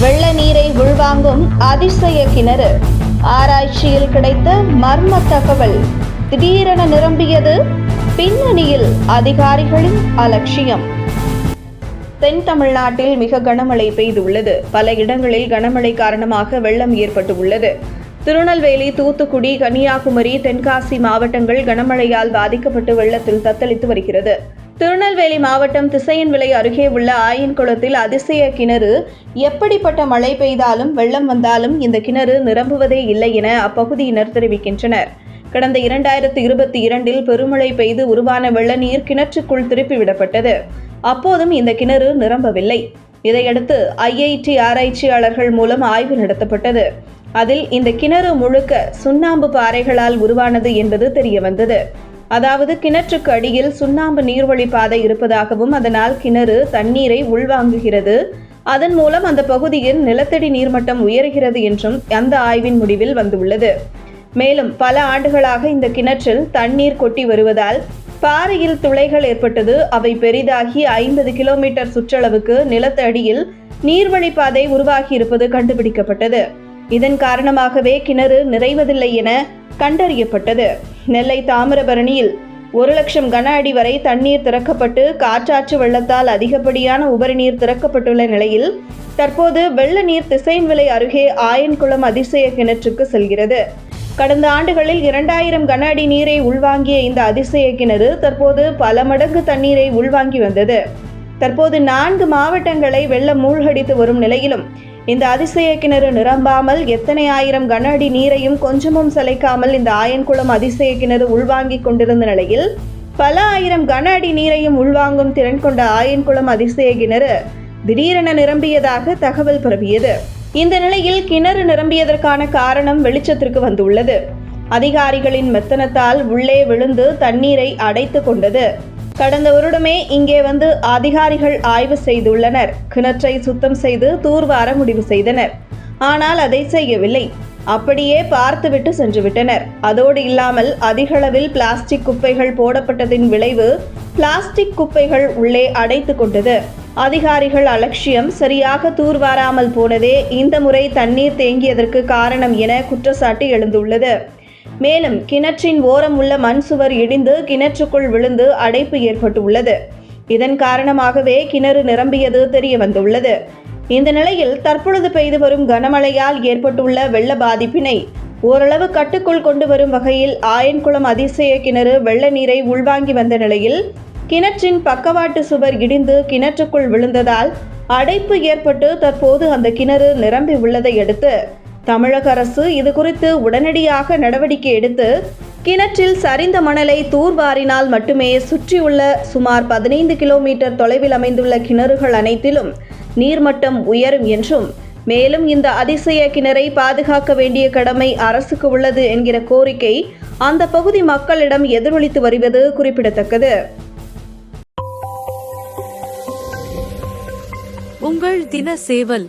வெள்ள நீரை உள்வாங்கும் அதிசய கிணறு. ஆராய்ச்சியில் கிடைத்த மர்ம தகவல். திடீரென நிரம்பியது பின்னணியில் அதிகாரிகளின் அலட்சியம். தென் தமிழ்நாட்டில் மிக கனமழை பெய்துள்ளது. பல இடங்களில் கனமழை காரணமாக வெள்ளம் ஏற்பட்டு உள்ளது திருநெல்வேலி தூத்துக்குடி கன்னியாகுமரி தென்காசி மாவட்டங்கள் கனமழையால் பாதிக்கப்பட்டு வெள்ளத்தில் தத்தளித்து வருகிறது. திருநெல்வேலி மாவட்டம் திசையன்விலை அருகே உள்ள ஆயன்குளத்தில் அதிசய கிணறு. எப்படிப்பட்ட மழை பெய்தாலும் வெள்ளம் வந்தாலும் இந்த கிணறு நிரம்புவதே இல்லை என அப்பகுதியினர் தெரிவிக்கின்றனர். கடந்த இரண்டாயிரத்தி இருபத்தி இரண்டில் பெருமழை பெய்து உருவான வெள்ள நீர் கிணற்றுக்குள் திருப்பிவிடப்பட்டது அப்போதும் இந்த கிணறு நிரம்பவில்லை. இதையடுத்து ஐஐடி ஆராய்ச்சியாளர்கள் மூலம் ஆய்வு நடத்தப்பட்டது. அதில் இந்த கிணறு முழுக்க சுண்ணாம்பு பாறைகளால் உருவானது என்பது தெரியவந்தது. அதாவது கிணற்றுக்கு அடியில் சுண்ணாம்பு நீர்வழி பாதை இருப்பதாகவும் அதனால் கிணறு தண்ணீரை உள்வாங்குகிறது. அதன் மூலம் அந்த பகுதியில் நிலத்தடி நீர்மட்டம் உயர்கிறது என்றும் அந்த ஆய்வின் முடிவில் வந்துள்ளது. மேலும் பல ஆண்டுகளாக இந்த கிணற்றில் தண்ணீர் கொட்டி வருவதால் பாறையில் துளைகள் ஏற்பட்டது. அவை பெரிதாகி ஐம்பது கிலோமீட்டர் சுற்றளவுக்கு நிலத்தடியில் நீர்வழிப்பாதை உருவாகி இருப்பது கண்டுபிடிக்கப்பட்டது. இதன் காரணமாகவே கிணறு நிறைவதில்லை என கண்டறியப்பட்டது. நெல்லை தாமிரபரணியில் ஒரு லட்சம் கன அடி வரை தண்ணீர் திறக்கப்பட்டு காற்றாற்று வெள்ளத்தால் அதிகப்படியான உபரி நீர் திறக்கப்பட்டுள்ள நிலையில் தற்போது வெள்ள நீர் திசையன்விலை அருகே ஆயன்குளம் அதிசய கிணற்றுக்கு செல்கிறது. கடந்த ஆண்டுகளில் இரண்டாயிரம் கன அடி நீரை உள்வாங்கிய இந்த அதிசய கிணறு தற்போது பல மடங்கு தண்ணீரை உள்வாங்கி வந்தது. தற்போது நான்கு மாவட்டங்களை வெள்ளம் மூழ்கடித்து வரும் நிலையிலும் இந்த அதிசய கிணறு நிரம்பாமல் எத்தனை ஆயிரம் கன அடி நீரையும் கொஞ்சமும் சளைக்காமல் இந்த ஆயன்குளம் அதிசய கிணறு உள்வாங்கிக் கொண்டிருந்த நிலையில் பல ஆயிரம் கன அடி நீரையும் உள்வாங்கும் திறன் கொண்ட ஆயன்குளம் அதிசய கிணறு திடீரென நிரம்பியதாக தகவல் பரவியது. இந்த நிலையில் கிணறு நிரம்பியதற்கான காரணம் வெளிச்சத்திற்கு வந்துள்ளது. அதிகாரிகளின் மெத்தனத்தால் உள்ளே விழுந்து தண்ணீரை அடைத்து கொண்டது. கடந்த வருடமே இங்கே வந்து அதிகாரிகள் ஆய்வு செய்துள்ளனர். கிணற்றை சுத்தம் செய்து தூர்வார முடிவு செய்தனர். ஆனால் அதை செய்யவில்லை. அப்படியே பார்த்துவிட்டு சென்றுவிட்டனர். அதோடு இல்லாமல் அதிகளவில் பிளாஸ்டிக் குப்பைகள் போடப்பட்டதின் விளைவு பிளாஸ்டிக் குப்பைகள் உள்ளே அடைத்து கொண்டது. அதிகாரிகள் அலட்சியம் சரியாக தூர்வாராமல் போனதே இந்த முறை தண்ணீர் தேங்கியதற்கு காரணம் என குற்றச்சாட்டு எழுந்துள்ளது. மேலும் கிணற்றின் ஓரம் உள்ள மண் சுவர் இடிந்து கிணற்றுக்குள் விழுந்து அடைப்பு ஏற்பட்டுள்ளது. இதன் காரணமாகவே கிணறு நிரம்பியது தெரிய வந்துள்ளது இந்த நிலையில் தற்பொழுது பெய்து வரும் கனமழையால் ஏற்பட்டுள்ள வெள்ள பாதிப்பினை ஓரளவு கட்டுக்குள் கொண்டு வரும் வகையில் ஆயன்குளம் அதிசய கிணறு வெள்ள நீரை உள்வாங்கி வந்த நிலையில் கிணற்றின் பக்கவாட்டு சுவர் இடிந்து கிணற்றுக்குள் விழுந்ததால் அடைப்பு ஏற்பட்டு தற்போது அந்த கிணறு நிரம்பி உள்ளதை அடுத்து தமிழக அரசு இது குறித்து உடனடியாக நடவடிக்கை எடுத்து கிணற்றில் சரிந்த மணலை தூர்வாரினால் மட்டுமே சுற்றியுள்ள சுமார் பதினைந்து கிலோமீட்டர் தொலைவில் அமைந்துள்ள கிணறுகள் அனைத்திலும் நீர்மட்டம் உயரும் என்றும் மேலும் இந்த அதிசய கிணறை பாதுகாக்க வேண்டிய கடமை அரசுக்கு உள்ளது என்கிற கோரிக்கை அந்த பகுதி மக்களிடம் எதிரொலித்து வருவது குறிப்பிடத்தக்கது. உங்கள் தின சேவல்